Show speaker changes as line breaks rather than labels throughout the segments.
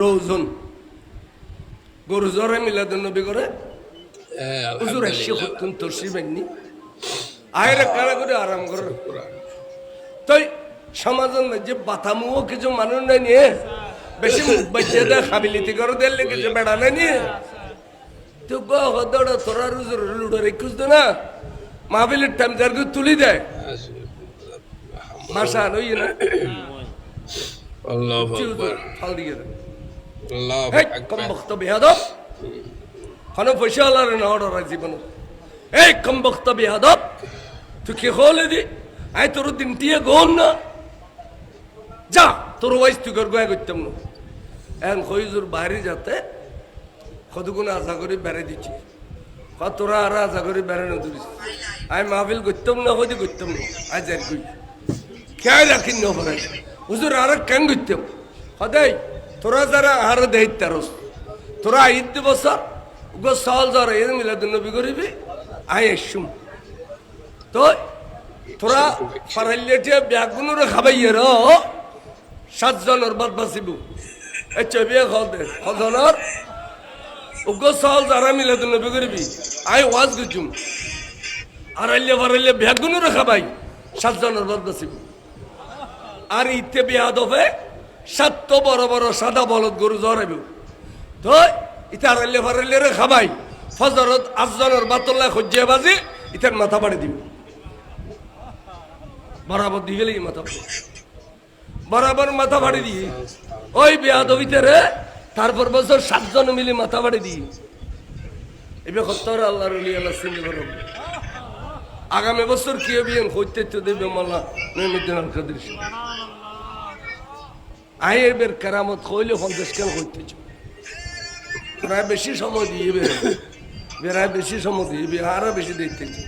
প্রয়োজন গরু জ্বরে মিলাদুন নবী করে। হুজুর এসে। হতুন তোরসি বেগনি। আয়ের কারা করে আরাম করে তাই সমাজের মধ্যে বাতামুও কিছু মানুষ নাই নিয়ে বেশি মুখ বাচ্চা দেয় হাবিলিতি করে দিলে কিছু বেড়া নাই নিয়ে। তো গদড় তোরা রুজুর লুডো রেখুস তো না মাহবিলের টাইম যার তুলি দেয়? মাসা নই না?
আল্লাহু
ফাল দিয়ে কম বক্ত বেহাদব কোনো পয়সা আলার না জীবন এই কম বক্ত বেহাদব তুই কি হলে দি আই তোর দিন টিয়ে গোল না? যা তোর ওয়াইস তুই কর গোয়া করতাম না। এখন হইজুর বাইরে যাতে কতগুণ আশা করে বেড়ে দিচ্ছি। তোরা আর আশা করে বেড়ানো তুলিস আই মাহফিল করতাম না হইতে করতাম না। আজ আর কই খেয়াল রাখিন না হুজুর আর কেন করতাম। সদাই তোরা যারা আর দায়িত্ব রস, তোরা ঈদ বছর, গো সহল যারা ঈদ মিলাদুন নবী করিবি আই এসুম তো তোরা পারাইলে ব্যাগুনোর খাবাইয়ে র সাতজনের বাদ বাঁচিব। এই খদে খদনের উগ্র সহল যারা মিলাদুন নবী করিবি আই ওয়াজ গুজুম। আড়াইলে বাড়াইলে ব্যাগুনোর খাবাই সাতজনের বাদ বাঁচিব। আর ইতে বিয়াদ হবে সাত বড় বড় সাদা বলদ গরু জড়াইব। তো ইতে আড়াইলে ফারাইলে রে খাবাই ফজরত আজজনের বাতল্লা খজ্জে বাজি, ইতার মাথা বাড়ি দিব। বরাবর দিয়ে গেলে মাথা। বরাবর মাথা বাড়ি দিয়ে ওই বিয়াদ হইতে রে, তারপর বছর সাতজন মিলে মাথা বাড়ি দিয়ে এবার কত্তর আল্লাহর উলি আল্লাহ সিন্ধু আগামী বছর কি হবে হইতে তো দেবে মাল্লা নৈমিদ্দিন আল কাদের আই এবার কেরামত হইলে পঞ্চাশ কেন হইতেছ প্রায় বেশি সময় দিয়ে বেড়ায় বেশি সময় দিয়ে আরও বেশি দেখতেছে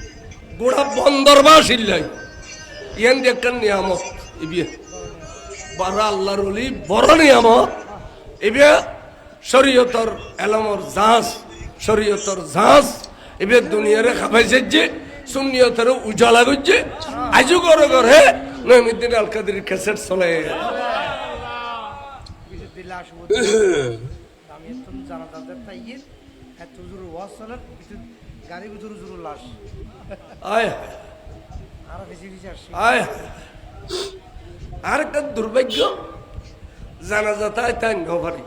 গোড়া বন্দর বা সিল্লাই ইয়ান একটা নিয়ামত ইবিয়ে বারা আল্লাহর অলি বড় নিয়ামত। এবে শরীয়তর এলামর জাহাজ, শরীয়তর জাহাজ। এবে দুনিয়ারে খাবাইছে যে সুন্নিয়তের উজালা করছে। আজও করে করে নৈমিদ্দিন আল ক্যাসেট চলে।
আমি একদম জানা তাদের তাইয়ে এত জোর ওয়াজ চলেন কিছু গাড়ি জোর জোর লাশ।
আয়।
আরও বেশি বেশি আসছে
আয়। আর একটা দুর্ভাগ্য জানাজা তাই তাই নভারি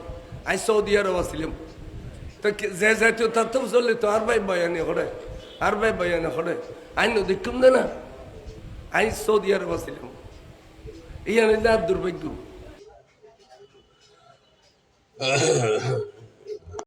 আই সৌদি আরব আসছিলাম তো যে যাইতো তার তো চললে তো আর ভাই বয়ানে হরে আর ভাই বয়ানে হরে। আই নদীক্ষম দে না। আই সৌদি আরব আসছিলাম ইয়ানে আর দুর্ভাগ্য। 呃